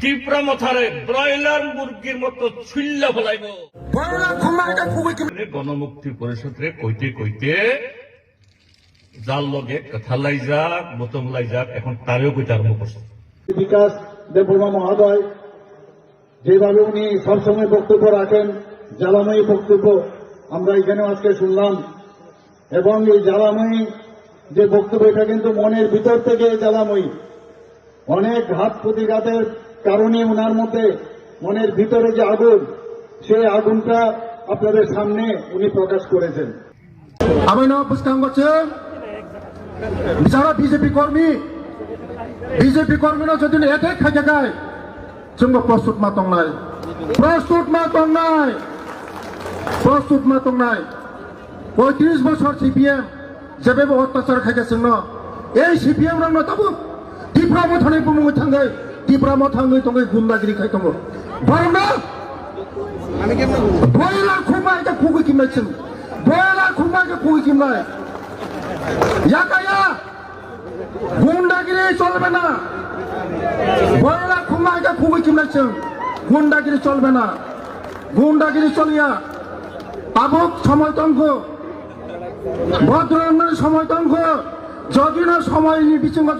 Tipra মথারে broiler মুরগির মতো ছুল্লা ফলাইব। কি গণমুক্তি পরিষদে কইতে কইতে যার লগে কথালাই যাক বোতমলাই যাক এখন তারেও কইতে আরম্ভ করছে। বিকাশ দেববর্মা মহোদয় যেভাবে উনি সবসময় বক্তব্য রাখেন জ্বালাময়ী বক্তব্য আমরা এখানে আজকে শুনলাম। এবং এই জ্বালাময়ী যে বক্তব্য এটা কিন্তু মনের ভিতর থেকে জ্বালাময়ী। অনেক ঘাত প্রতিঘাতের কারণে ওনার মধ্যে মনের ভিতরে যে আগুন, সেই আগুনটা আপনাদের সামনে উনি প্রকাশ করেছেন। আমার নাম প্রস্থান করছে যারা বিজেপি কর্মী, বিজেপি কর্মীরা যদি একে খাইতে যায় जोंबो प्रस्तुत मा दंनाय प्रस्तुत নাই। दंनाय प्रस्तुत मा নাই। পঁয়ত্রিশ বছর সিপিএম যেভাবে অত্যাচার খাইকে এই সিপিএম রানো দাবো তীব্র মথনে বুমুङै টিপরামো থাঙ্গই তঙ্গই গুন্দাগিরি খাই তঙ্গ ধরেন না ব্রয়লার খুমা এটা খুবই কিনবেছেন ব্রয়লার খুমা এটা খুবই কিনবায় ইয়াকায়া গুন্ডাগিরি চলবে না। ব্রয়লার খুমা এটা খুবই কিনবেছেন গুন্ডাগিরি চলবে না। গুন্ডাগিরি চলিয়া আবক সময়তঙ্ক ভদ্রঙ্গের সময়তঙ্ক যদি না সময় বিচঙ্গ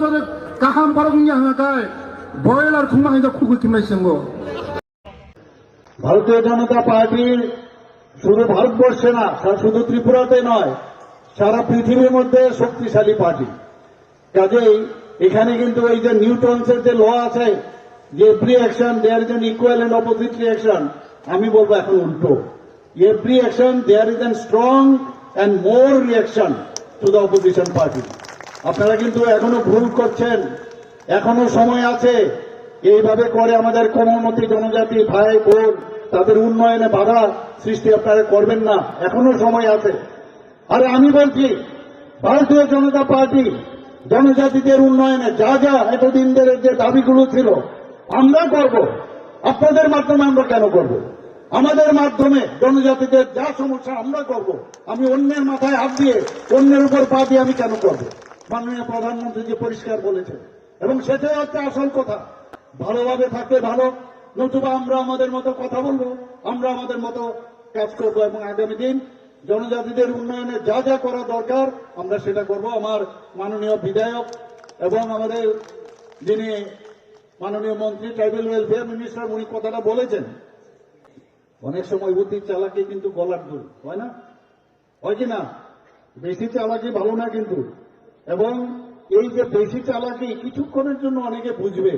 কাহাম বরং হাঁকায় ইয়াহাকায় বয়লার খুমাইকে খুবই কিমাইছেন গো ভারতীয় জনতা পার্টি শুধু ভারতবর্ষে না শুধু ত্রিপুরাতে নয়, সারা পৃথিবীর মধ্যে শক্তিশালী পার্টি। কাজেই এখানে কিন্তু এই যে নিউটনসের যে ল আছে, যে every action there is an equal and opposite reaction আমি বলব এখন উল্টো। Every action there is an strong and more reaction to the opposition party আপনারা কিন্তু এখনও ভুল করছেন। এখনও সময় আছে। এইভাবে করে আমাদের কোমলমতি জনজাতি, ভাই, বোন, তাদের উন্নয়নে বাধা সৃষ্টি আপনারা করবেন না। এখনও সময় আছে। আরে আমি বলছি, ভারতীয় জনতা পার্টি জনজাতিদের উন্নয়নে যা যা এতদিন ধরে যে দাবিগুলো ছিল, আমরা করব। আপনাদের মাধ্যমে আমরা কেন করব? আমাদের মাধ্যমে জনজাতিদের যা সমস্যা, আমরা করব। আমি অন্যের মাথায় হাত দিয়ে, অন্যের উপর পা দিয়ে আমি কেন করব? মাননীয় প্রধানমন্ত্রী যে পরিষ্কার বলেছেন এবং সেটাই হচ্ছে আসল কথা। ভালোভাবে থাকলে ভালো, নতুবা আমরা আমাদের মতো কথা বলব, আমরা আমাদের মতো কাজ করব এবং আগামী দিন জনজাতিদের উন্নয়নে যা যা করা দরকার, আমরা সেটা করব। আমার মাননীয় বিধায়ক এবং আমাদের যিনি মাননীয় মন্ত্রী, ট্রাইবেল ওয়েলফেয়ার মিনিস্টার, উনি কথাটা বলেছেন। অনেক সময় বুদ্ধির চালাকি কিন্তু গলার দূর হয় না? হয় কি না? বেশি চালাকি ভালো না কিন্তু। এবং এই যে বেশি চালাকি কিছুক্ষণের জন্য অনেকে বুঝবে।